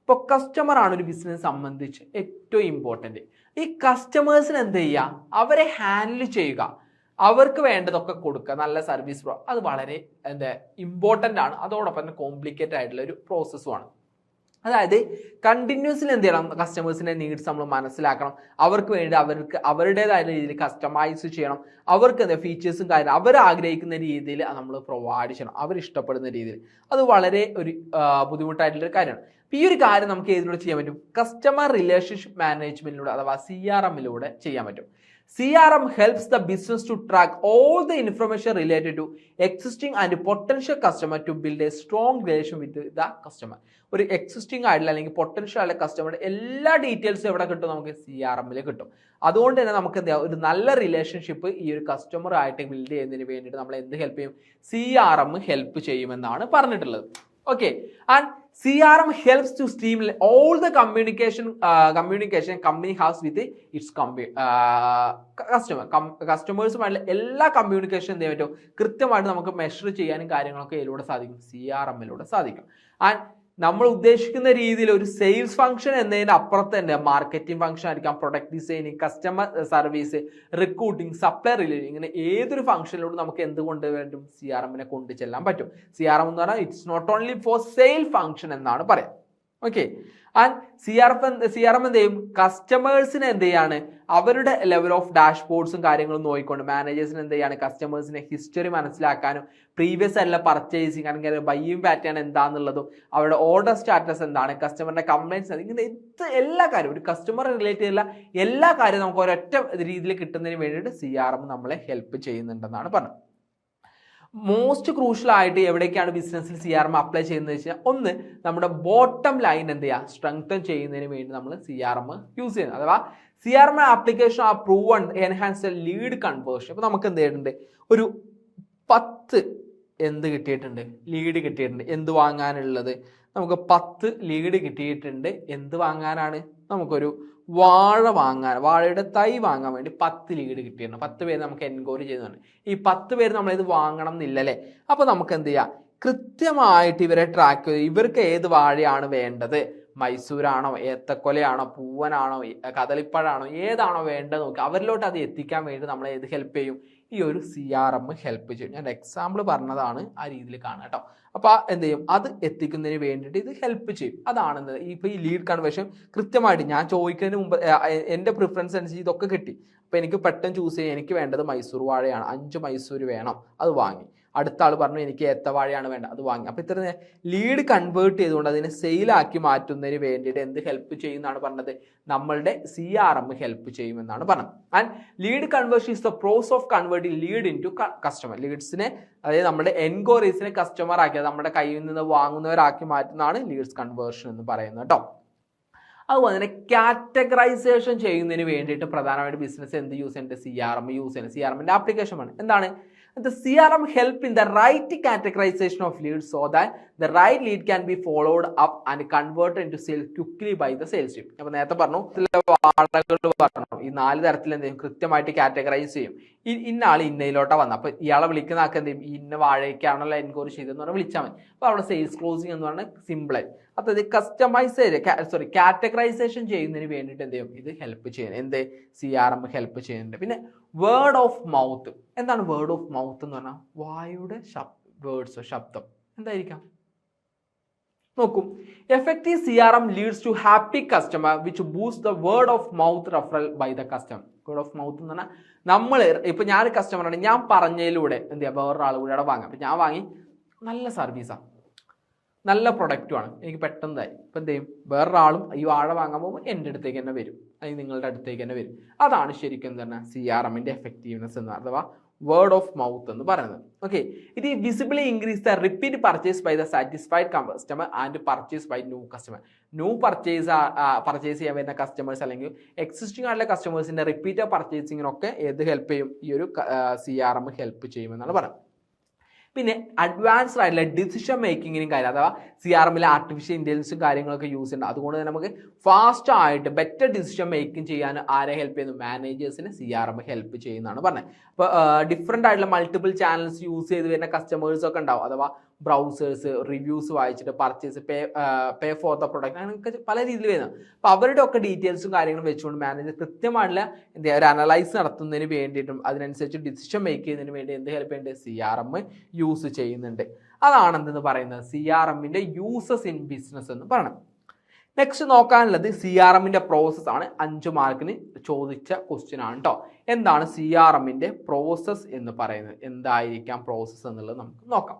അപ്പോൾ കസ്റ്റമർ ആണ് ഒരു ബിസിനസ് സംബന്ധിച്ച് ഏറ്റവും ഇമ്പോർട്ടന്റ് ഈ കസ്റ്റമേഴ്സിന് എന്ത് ചെയ്യുക? അവരെ ഹാൻഡിൽ ചെയ്യുക. അവർക്ക് വേണ്ടതൊക്കെ കൊടുക്കുക. നല്ല സർവീസ് അത് വളരെ എന്താ ഇമ്പോർട്ടന്റ് ആണ്. അതോടൊപ്പം തന്നെ കോംപ്ലിക്കേറ്റഡ് ആയിട്ടുള്ള ഒരു പ്രോസസ്സുമാണ് അതായത് കണ്ടിന്യൂസ്ലി എന്ത് ചെയ്യണം? കസ്റ്റമേഴ്സിന്റെ നീഡ്സ് നമ്മൾ മനസ്സിലാക്കണം. അവർക്ക് വേണ്ടി അവർക്ക് അവരുടേതായ രീതിയിൽ കസ്റ്റമൈസ് ചെയ്യണം. അവർക്ക് എന്താ ഫീച്ചേഴ്സും കാര്യം അവർ ആഗ്രഹിക്കുന്ന രീതിയിൽ നമ്മൾ പ്രൊവൈഡ് ചെയ്യണം. അവർ ഇഷ്ടപ്പെടുന്ന രീതിയിൽ. അത് വളരെ ഒരു ബുദ്ധിമുട്ടായിട്ടുള്ളൊരു കാര്യമാണ്. അപ്പോൾ ഈ ഒരു കാര്യം നമുക്ക് ഏതിലൂടെ ചെയ്യാൻ പറ്റും? കസ്റ്റമർ റിലേഷൻഷിപ്പ് മാനേജ്മെന്റിലൂടെ അഥവാ സി ആർ എമ്മിലൂടെ ചെയ്യാൻ പറ്റും. M helps the business to track all the information related to existing and potential customer to build a strong relation with the customer ഒരു എക്സിസ്റ്റിംഗ് ആയിട്ടുള്ള അല്ലെങ്കിൽ പൊട്ടൻഷ്യൽ ആയിട്ടുള്ള കസ്റ്റമറുടെ എല്ലാ ഡീറ്റെയിൽസും എവിടെ കിട്ടും നമുക്ക് സി ആർ എമ്മിൽ കിട്ടും. അതുകൊണ്ട് തന്നെ നമുക്ക് എന്താ ഒരു നല്ല റിലേഷൻഷിപ്പ് ഈ ഒരു കസ്റ്റമർ ആയിട്ട് ബിൽഡ് ചെയ്യുന്നതിന് വേണ്ടിയിട്ട് നമ്മൾ എന്ത് ഹെൽപ്പ് ചെയ്യും? സി ആർ എം ഹെൽപ്പ് ചെയ്യുമെന്നാണ് പറഞ്ഞിട്ടുള്ളത്. Okay and C R M helps to stream all the communication communication company has with its കമ്പ്യൂ customer കസ്റ്റമേഴ്സുമായിട്ടുള്ള എല്ലാ കമ്മ്യൂണിക്കേഷൻ എന്ത് പറ്റും? കൃത്യമായിട്ട് നമുക്ക് മെഷർ ചെയ്യാനും കാര്യങ്ങളൊക്കെ ഇതിലൂടെ സാധിക്കും. സി ആർ എമ്മിലൂടെ സാധിക്കും. ആൻഡ് നമ്മൾ ഉദ്ദേശിക്കുന്ന രീതിയിൽ ഒരു സെയിൽസ് ഫംഗ്ഷൻ എന്നതിന് അപ്പുറത്ത് തന്നെ മാർക്കറ്റിംഗ് ഫംഗ്ഷൻ ആയിരിക്കാം product designing customer service recruiting supply relating ഇങ്ങനെ ഏതൊരു ഫംഗ്ഷനിലൂടെ നമുക്ക് എന്ത് കൊണ്ടുവരും സി ആർ എമ്മിനെ കൊണ്ടു ചെല്ലാൻ പറ്റും. സി ആർ എം എന്ന് പറഞ്ഞാൽ it's not only for sale function എന്നാണ് പറയാം. Okay and C R F C R M എന്ത് ചെയ്യും കസ്റ്റമേഴ്സിന് എന്ത് ചെയ്യാണ് അവരുടെ ലെവൽ ഓഫ് ഡാഷ്ബോർഡ്സും കാര്യങ്ങളും നോക്കിക്കൊണ്ട് മാനേജേഴ്സിന് എന്ത് ചെയ്യാണ് കസ്റ്റമേഴ്സിനെ ഹിസ്റ്ററി മനസ്സിലാക്കാനും പ്രീവിയസ് ആയിട്ടുള്ള പർച്ചേസിങ് അല്ലെങ്കിൽ ബൈയും പാറ്റേൺ എന്താണെന്നുള്ളതും അവരുടെ ഓർഡർ സ്റ്റാറ്റസ് എന്താണ് കസ്റ്റമറിന്റെ കംപ്ലൈൻസ് ഇങ്ങനെ എത്ര എല്ലാ കാര്യവും ഒരു കസ്റ്റമർ റിലേറ്റ് ചെയ്തുള്ള എല്ലാ കാര്യവും നമുക്ക് ഒരൊറ്റ രീതിയിൽ കിട്ടുന്നതിന് വേണ്ടിയിട്ട് സി ആർ എം നമ്മളെ ഹെൽപ്പ് ചെയ്യുന്നുണ്ടെന്നാണ് പറഞ്ഞത്. മോസ്റ്റ് ക്രൂഷ്യൽ ആയിട്ട് എവിടേക്കാണ് ബിസിനസ്സിൽ സി ആർ എം അപ്ലൈ ചെയ്യുന്നത് വെച്ചാൽ ഒന്ന് നമ്മുടെ ബോട്ടം ലൈൻ എന്ത് ചെയ്യുക സ്ട്രെങ്തൻ ചെയ്യുന്നതിന് വേണ്ടി നമ്മൾ സി ആർ എം യൂസ് ചെയ്യുന്നത്. അഥവാ C R M application a proven enhance lead conversion അപ്പോൾ നമുക്ക് എന്ത് ചെയ്തിട്ടുണ്ട് ഒരു പത്ത് എന്ത് കിട്ടിയിട്ടുണ്ട്? ലീഡ് കിട്ടിയിട്ടുണ്ട്. എന്ത് വാങ്ങാനുള്ളത്? നമുക്ക് പത്ത് ലീഡ് കിട്ടിയിട്ടുണ്ട്. എന്ത് വാങ്ങാനാണ്? നമുക്കൊരു വാഴ വാങ്ങാൻ വാഴയുടെ തൈ വാങ്ങാൻ വേണ്ടി പത്ത് ലീഡ് കിട്ടിയിരുന്നു. പത്ത് പേര് നമുക്ക് എൻക്വയറി ചെയ്യുന്നുണ്ട് ഈ പത്ത് പേര് നമ്മൾ ഇത് വാങ്ങണം എന്നില്ലല്ലേ അപ്പോൾ നമുക്ക് എന്ത് ചെയ്യാം കൃത്യമായിട്ട് ഇവരെ ട്രാക്ക് ചെയ്ത് ഇവർക്ക് ഏത് വാഴയാണ് വേണ്ടത്? മൈസൂരാണോ ഏത്തക്കൊലയാണോ പൂവനാണോ കദളിപ്പഴാണോ ഏതാണോ വേണ്ടത് നോക്കി അവരിലോട്ട് അത് എത്തിക്കാൻ വേണ്ടി നമ്മൾ ഏത് ഹെൽപ്പ് ചെയ്യും? ഈ ഒരു സി ആർ എം ഹെൽപ്പ് ചെയ്യും. ഞാൻ എക്സാമ്പിൾ പറഞ്ഞതാണ് ആ രീതിയിൽ കാണുക കേട്ടോ. അപ്പോൾ എന്ത് ചെയ്യും? അത് എത്തിക്കുന്നതിന് വേണ്ടിയിട്ട് ഇത് ഹെൽപ്പ് ചെയ്യും. അതാണ് ഇപ്പോൾ ഈ ലീഡ് കൺവേർഷൻ കൃത്യമായിട്ട് ഞാൻ ചോദിക്കുന്നതിന് മുമ്പ് എന്റെ പ്രിഫറൻസ് അനുസരിച്ച് ഇതൊക്കെ കിട്ടി. അപ്പോൾ എനിക്ക് പെട്ടെന്ന് ചൂസ് ചെയ്യാൻ എനിക്ക് വേണ്ടത് മൈസൂർ വാഴയാണ്. അഞ്ച് മൈസൂർ വേണം അത് വാങ്ങി. അടുത്ത ആൾ പറഞ്ഞു എനിക്ക് ഏത്തവാഴയാണ് വേണ്ടത് അത് വാങ്ങി. അപ്പോൾ ഇത്ര ലീഡ് കൺവേർട്ട് ചെയ്തുകൊണ്ട് അതിനെ സെയിലാക്കി മാറ്റുന്നതിന് വേണ്ടിയിട്ട് എന്ത് ഹെൽപ്പ് ചെയ്യുമെന്നാണ് പറഞ്ഞത്? നമ്മളുടെ സി ആർ എം ഹെൽപ്പ് ചെയ്യുമെന്നാണ് പറഞ്ഞത്. And lead conversion is the process of convert lead into customer ലീഡ്സിനെ അതായത് നമ്മുടെ എൻക്വയറീസിനെ കസ്റ്റമർ ആക്കി നമ്മുടെ കയ്യിൽ നിന്ന് വാങ്ങുന്നവരാക്കി മാറ്റുന്നതാണ് ലീഡ്സ് കൺവേർഷൻ എന്ന് പറയുന്നത് കേട്ടോ. അതുപോലെ തന്നെ കാറ്റഗറൈസേഷൻ ചെയ്യുന്നതിന് വേണ്ടിയിട്ട് പ്രധാനമായിട്ട് ബിസിനസ് എന്ത് യൂസ് ചെയ്യുന്നുണ്ട്? സി ആർ എം യൂസ് ചെയ്യുന്നത് സി ആർ എമ്മിന്റെ ആപ്ലിക്കേഷൻ ആണ് എന്താണ്? The CRM help in the right categorization of leads so that the right lead can be followed up and converted into sales quickly by the sales team. അപ്പോൾ നേരത്തെ പറഞ്ഞു ആളുകൾ പറഞ്ഞു. ഈ നാല് തരത്തിൽ എന്ത് ചെയ്യും കൃത്യമായിട്ട് കാറ്റഗറൈസ് ചെയ്യും. ഇന്ന ആൾ ഇന്നയിലോട്ടാ വന്നത്. അപ്പോൾ ഇയാളെ വിളിക്കുന്ന ആൾക്ക് എന്ത് ചെയ്യും ഇന്ന വാഴയ്ക്കാണല്ലോ എൻക്വയറി ചെയ്തതെന്ന് പറഞ്ഞാൽ വിളിച്ചാൽ മതി. അപ്പോൾ അവിടെ സെയിൽസ് ക്ലോസിംഗ് എന്ന് പറഞ്ഞാൽ സിമ്പിളായി അപ്പോൾ ഇത് കസ്റ്റമൈസ് സോറി കാറ്റഗറൈസേഷൻ ചെയ്യുന്നതിന് വേണ്ടിയിട്ട് എന്ത് ചെയ്യും ഇത് ഹെൽപ്പ് ചെയ്യുന്നത്. എന്ത്? സി ആർ എം ഹെൽപ്പ് ചെയ്യുന്നുണ്ട്. പിന്നെ വേർഡ് ഓഫ് മൗത്ത് എന്താണ് വേർഡ് ഓഫ് മൗത്ത് എന്ന് പറഞ്ഞാൽ വായുടെ വേർഡ്സ് ശബ്ദം. എന്തായിരിക്കാം? നോക്കും. Effective C R M leads to happy customer which boost the word of mouth referral by the customer word of mouth എന്ന് പറഞ്ഞാൽ നമ്മൾ ഇപ്പൊ ഞാൻ കസ്റ്റമർ ആണ്. ഞാൻ പറഞ്ഞതിലൂടെ എന്ത് ചെയ്യാം? വേറൊരാൾ കൂടെ അവിടെ വാങ്ങാം. അപ്പൊ ഞാൻ വാങ്ങി നല്ല സർവീസാണ് നല്ല പ്രൊഡക്റ്റുമാണ് എനിക്ക് പെട്ടെന്നായി ഇപ്പം എന്ത് ചെയ്യും? വേറൊരാളും ഈ വാഴ വാങ്ങാൻ പോകുമ്പോൾ എന്റെ അടുത്തേക്ക് തന്നെ വരും. അല്ലെങ്കിൽ നിങ്ങളുടെ അടുത്തേക്ക് തന്നെ വരും. അതാണ് ശരിക്കും എന്താണ് സി ആർ എമ്മിന്റെ എഫക്റ്റീവ്നെസ് എന്ന് അഥവാ വേർഡ് ഓഫ് മൗത്ത് എന്ന് പറയുന്നത്. Okay it visibly increase the repeat purchase by the satisfied customer and purchase by new customer new purchase purchase ചെയ്യാൻ വരുന്ന കസ്റ്റമേഴ്സ് അല്ലെങ്കിൽ എക്സിസ്റ്റിംഗ് ആയിട്ടുള്ള കസ്റ്റമേഴ്സിന്റെ റിപ്പീറ്റ് പർച്ചേസിങ്ങിനൊക്കെ ഏത് ഹെൽപ്പ് ചെയ്യും? ഈ ഒരു സി ആർ എം ഹെൽപ്പ് ചെയ്യുമെന്നാണ് പറയുന്നത്. പിന്നെ അഡ്വാൻസ്ഡ് ആയിട്ടുള്ള ഡിസിഷൻ മേക്കിങ്ങിനും കാര്യം അഥവാ സി ആർ എമ്മിലെ ആർട്ടിഫിഷ്യൽ ഇന്റലിജൻസും കാര്യങ്ങളൊക്കെ യൂസ് ചെയ്യുന്നുണ്ട്. അതുകൊണ്ട് തന്നെ നമുക്ക് ഫാസ്റ്റ് ആയിട്ട് ബെറ്റർ ഡിസിഷൻ മേക്കിംഗ് ചെയ്യാൻ ആരെ ഹെൽപ്പ് ചെയ്യുന്നു? മാനേജേഴ്സിനെ സി ആർ എം ഹെൽപ്പ് ചെയ്യുന്നതാണ് പറഞ്ഞത്. അപ്പോൾ ഡിഫറെന്റ് ആയിട്ടുള്ള മൾട്ടിപ്പിൾ ചാനൽസ് യൂസ് ചെയ്ത് വരുന്ന കസ്റ്റമേഴ്സ് ഒക്കെ ഉണ്ടാവും. അഥവാ ബ്രൗസേഴ്സ് റിവ്യൂസ് വായിച്ചിട്ട് purchase pay pay for the product അങ്ങനെയൊക്കെ പല രീതിയിൽ വരുന്നത്. അപ്പോൾ അവരുടെ ഒക്കെ ഡീറ്റെയിൽസും കാര്യങ്ങളും വെച്ചുകൊണ്ട് മാനേജർ കൃത്യമായിട്ടുള്ള എന്താ ഒരു അനലൈസ് നടത്തുന്നതിന് വേണ്ടിയിട്ടും അതിനനുസരിച്ച് ഡിസിഷൻ മേക്ക് ചെയ്യുന്നതിന് വേണ്ടി എന്ത് ഹെൽപ്പ് ചെയ്യുന്നുണ്ട് സി ആർ എം യൂസ് ചെയ്യുന്നുണ്ട്. അതാണ് എന്തെന്ന് പറയുന്നത്? സി ആർ എമ്മിന്റെ യൂസസ് ഇൻ ബിസിനസ് എന്ന് പറയണം നെക്സ്റ്റ് നോക്കാനുള്ളത് സി ആർ എമ്മിന്റെ പ്രോസസ് ആണ്. അഞ്ച് മാർക്കിന് ചോദിച്ച ക്വസ്റ്റ്യൻ ആണ് കേട്ടോ എന്താണ് സി ആർ എമ്മിന്റെ പ്രോസസ് എന്ന് പറയുന്നത്? എന്തായിരിക്കാം പ്രോസസ്സ് എന്നുള്ളത് നമുക്ക് നോക്കാം.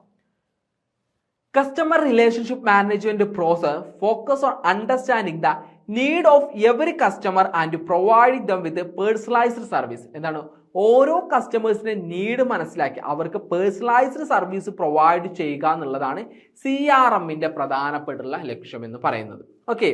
Customer relationship management process focus on understanding the need of every customer and provide them with personalised service എന്താണ്? ഓരോ കസ്റ്റമേഴ്സിന്റെ നീഡ് മനസ്സിലാക്കി അവർക്ക് പേഴ്സണലൈസ്ഡ് സർവീസ് പ്രൊവൈഡ് ചെയ്യുക എന്നുള്ളതാണ് സി ആർ എമ്മിന്റെ പ്രധാനപ്പെട്ടുള്ള ലക്ഷ്യം എന്ന് പറയുന്നത്. ഓക്കെ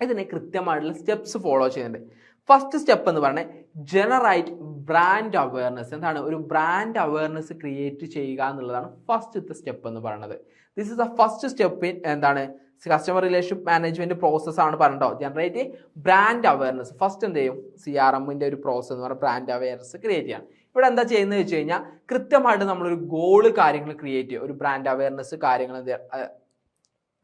ഇതിന് കൃത്യമായിട്ടുള്ള സ്റ്റെപ്സ് ഫോളോ ചെയ്യുന്നുണ്ട്. ഫസ്റ്റ് സ്റ്റെപ്പ് എന്ന് പറഞ്ഞാൽ ജനറൈറ്റ് ബ്രാൻഡ് അവയർനെസ് എന്താണ്? ഒരു ബ്രാൻഡ് അവയർനെസ് ക്രിയേറ്റ് ചെയ്യുക എന്നുള്ളതാണ് ഫസ്റ്റത്തെ സ്റ്റെപ്പ് എന്ന് പറയുന്നത്. This is the first step in എന്താണ്? കസ്റ്റമർ റിലേഷൻഷിപ്പ് മാനേജ്മെന്റ് പ്രോസസ് ആണ് പറഞ്ഞോ ജനറേറ്റ് ബ്രാൻഡ് അവയർനെസ് ഫസ്റ്റ് എന്ത് ചെയ്യും? സി ആർ എമ്മിന്റെ ഒരു പ്രോസസ്സ് എന്ന് പറഞ്ഞാൽ ബ്രാൻഡ് അവയർനെസ് ക്രിയേറ്റ് ചെയ്യണം ഇവിടെ എന്താ ചെയ്യുന്നത് വെച്ച് കഴിഞ്ഞാൽ കൃത്യമായിട്ട് നമ്മളൊരു ഗോൾ കാര്യങ്ങൾ ക്രിയേറ്റ് ചെയ്യുക. ഒരു ബ്രാൻഡ് അവയർനെസ് കാര്യങ്ങൾ എന്ത്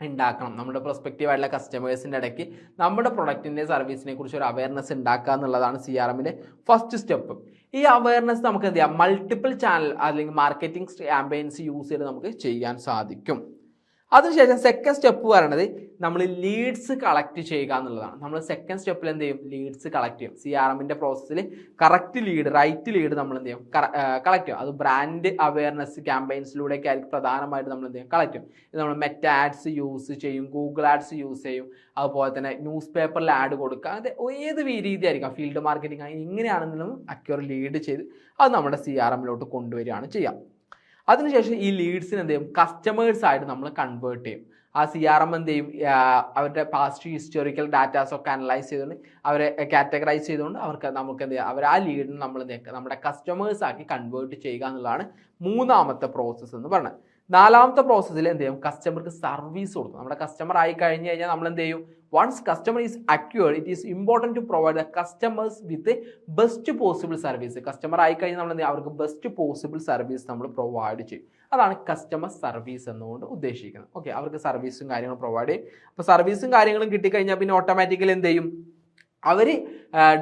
ഉണ്ടാക്കണം. നമ്മുടെ പ്രൊസ്പെക്റ്റീവ് ആയിട്ടുള്ള കസ്റ്റമേഴ്സിന്റെ ഇടയ്ക്ക് നമ്മുടെ പ്രൊഡക്റ്റിന്റെ സർവീസിനെ കുറിച്ച് ഒരു അവയർനെസ് ഉണ്ടാക്കുക എന്നുള്ളതാണ് സി ആർ എമ്മിന്റെ ഫസ്റ്റ് സ്റ്റെപ്പ് ഈ അവയർനെസ് നമുക്ക് എന്ത് ചെയ്യാം? മൾട്ടിപ്പിൾ ചാനൽ അല്ലെങ്കിൽ മാർക്കറ്റിംഗ് ക്യാമ്പയിൻസ് യൂസ് ചെയ്ത് നമുക്ക് ചെയ്യാൻ സാധിക്കും. അതിനുശേഷം സെക്കൻഡ് സ്റ്റെപ്പ് പറയണത് നമ്മൾ ലീഡ്സ് കളക്ട് ചെയ്യുക എന്നുള്ളതാണ്. നമ്മൾ സെക്കൻഡ് സ്റ്റെപ്പിൽ എന്ത് ചെയ്യും? ലീഡ്സ് കളക്ട് ചെയ്യും. സി ആർ എമ്മിന്റെ പ്രോസസ്സിൽ കറക്റ്റ് ലീഡ് റൈറ്റ് ലീഡ് നമ്മൾ എന്ത് ചെയ്യും? കളക്ട് ചെയ്യും. അത് ബ്രാൻഡ് അവയർനെസ് ക്യാമ്പയിൻസിലൂടെയൊക്കെ ആയിരിക്കും പ്രധാനമായിട്ട് നമ്മൾ എന്ത് ചെയ്യും? കളക്ട് ചെയ്യും. ഇത് നമ്മൾ മെറ്റ ആഡ്സ് യൂസ് ചെയ്യും ഗൂഗിൾ ആഡ്സ് യൂസ് ചെയ്യും. അതുപോലെ തന്നെ ന്യൂസ് പേപ്പറിൽ ആഡ് കൊടുക്കുക. അത് ഏത് രീതി ആയിരിക്കും? ഫീൽഡ് മാർക്കറ്റിംഗ് ഇങ്ങനെയാണെങ്കിലും അക്യൂർ ലീഡ് ചെയ്ത് അത് നമ്മുടെ സി ആർ എമ്മിലോട്ട് കൊണ്ടുവരികയാണ് ചെയ്യാം. അതിനുശേഷം ഈ ലീഡ്സിന് എന്ത് ചെയ്യും? കസ്റ്റമേഴ്സ് ആയിട്ട് നമ്മൾ കൺവേർട്ട് ചെയ്യും. ആ സി ആർ എം എന്ത് ചെയ്യും? അവരുടെ പാസ്റ്റ് ഹിസ്റ്റോറിക്കൽ ഡാറ്റാസ് ഒക്കെ അനലൈസ് ചെയ്തുകൊണ്ട് അവരെ കാറ്റഗറൈസ് ചെയ്തുകൊണ്ട് അവർക്ക് നമുക്ക് എന്ത് ചെയ്യാം? അവർ ആ ലീഡിന് നമ്മൾ എന്ത് ചെയ്യുക നമ്മുടെ കസ്റ്റമേഴ്സ് ആക്കി കൺവേർട്ട് ചെയ്യുക എന്നുള്ളതാണ് മൂന്നാമത്തെ പ്രോസസ്സ് എന്ന് പറയുന്നത് നാലാമത്തെ പ്രോസസ്സിൽ എന്ത് ചെയ്യും? കസ്റ്റമർക്ക് സർവീസ് കൊടുക്കും. നമ്മുടെ കസ്റ്റമർ ആയി കഴിഞ്ഞ് കഴിഞ്ഞാൽ നമ്മൾ എന്ത് ചെയ്യും? Once customer is acquired it is important to provide the customers with best possible service customer ആയി കഴിഞ്ഞാൽ നമ്മൾ അവർക്ക് ബെസ്റ്റ് പോസിബിൾ സർവീസ് നമ്മൾ പ്രൊവൈഡ് ചെയ്യും. അതാണ് കസ്റ്റമർ സർവീസ് എന്നുകൊണ്ട് ഉദ്ദേശിക്കുന്നത്. ഓക്കെ അവർക്ക് സർവീസും കാര്യങ്ങളും പ്രൊവൈഡ് ചെയ്യും. അപ്പോൾ സർവീസും കാര്യങ്ങളും കിട്ടിക്കഴിഞ്ഞാൽ പിന്നെ ഓട്ടോമാറ്റിക്കലി എന്ത് ചെയ്യും? അവർ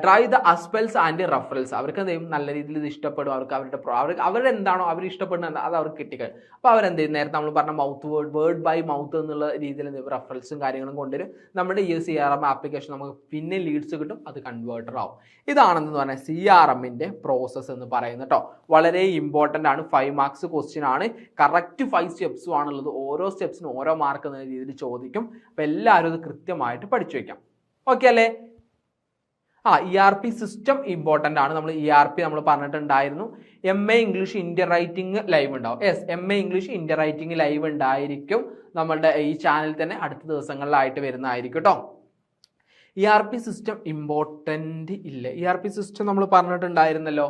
drive the upsells and referrals അവർക്ക് എന്ത് നല്ല രീതിയിൽ ഇത് ഇഷ്ടപ്പെടും. അവർക്ക് അവരുടെ അവർക്ക് അവരെന്താണോ അവർ ഇഷ്ടപ്പെടുന്നത് അത് അവർക്ക് കിട്ടിക്കഴിഞ്ഞു. അപ്പോൾ അവരെന്ത് നേരത്തെ നമ്മൾ പറഞ്ഞ mouth word word by mouth എന്നുള്ള രീതിയിൽ എന്ത് ചെയ്യും? റെഫറൽസും കാര്യങ്ങളും കൊണ്ടുവരും. നമ്മുടെ ഈ സി ആർ എം ആപ്ലിക്കേഷൻ നമുക്ക് പിന്നെ ലീഡ്സ് കിട്ടും. അത് കൺവേർട്ടർ ആവും. ഇതാണെന്ന് പറഞ്ഞാൽ സി ആർ എമ്മിന്റെ പ്രോസസ്സ് എന്ന് പറയുന്നത് കേട്ടോ വളരെ ഇമ്പോർട്ടന്റ് ആണ്. ഫൈവ് മാർക്സ് ക്വസ്റ്റ്യൻ ആണ്. കറക്റ്റ് ഫൈവ് സ്റ്റെപ്സും ആണുള്ളത്. ഓരോ സ്റ്റെപ്സിനും ഓരോ മാർക്ക് എന്ന രീതിയിൽ ചോദിക്കും. അപ്പോൾ എല്ലാവരും അത് കൃത്യമായിട്ട് പഠിച്ചു വയ്ക്കാം ഓക്കെ അല്ലേ? ആ E R P system important ആണ്. നമ്മൾ ഇ ആർ പി നമ്മൾ പറഞ്ഞിട്ടുണ്ടായിരുന്നു. M A English India writing live ഉണ്ടാവും. Yes M A English India writing live ഉണ്ടായിരിക്കും. നമ്മളുടെ ഈ ചാനൽ തന്നെ അടുത്ത ദിവസങ്ങളിലായിട്ട് വരുന്നതായിരിക്കും കേട്ടോ E R P system important ഇല്ല. ഇ ആർ പി സിസ്റ്റം നമ്മൾ പറഞ്ഞിട്ടുണ്ടായിരുന്നല്ലോ.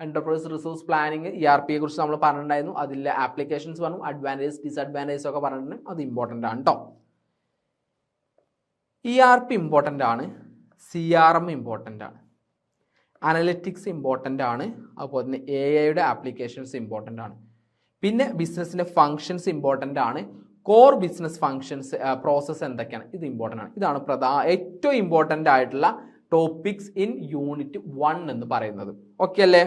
Enterprise resource planning E R പിയെ കുറിച്ച് നമ്മൾ പറഞ്ഞിട്ടുണ്ടായിരുന്നു. അതിലെ ആപ്ലിക്കേഷൻസ് പറഞ്ഞു അഡ്വാന്റേജ് ഡിസഡ്വാന്റേജ് ഒക്കെ പറഞ്ഞിട്ടുണ്ട്. അത് ഇമ്പോർട്ടന്റ് ആണ് കേട്ടോ ഇ ആർ പി ഇമ്പോർട്ടന്റ് ആണ്. സി ആർ എം ഇമ്പോർട്ടന്റ് ആണ്. അനലറ്റിക്സ് ഇമ്പോർട്ടന്റ് ആണ്. അതുപോലെ തന്നെ എ ഐയുടെ ആപ്ലിക്കേഷൻസ് ഇമ്പോർട്ടന്റ് ആണ്. പിന്നെ ബിസിനസ്സിന്റെ ഫങ്ഷൻസ് ഇമ്പോർട്ടന്റ് ആണ്. കോർ ബിസിനസ് ഫങ്ഷൻസ് പ്രോസസ്സ് എന്തൊക്കെയാണ്? ഇത് ഇമ്പോർട്ടന്റ് ആണ്. ഇതാണ് പ്രധാ ഏറ്റവും ഇമ്പോർട്ടന്റ് ആയിട്ടുള്ള ടോപ്പിക്സ് ഇൻ യൂണിറ്റ് വൺ എന്ന് പറയുന്നത്. ഓക്കെ അല്ലേ?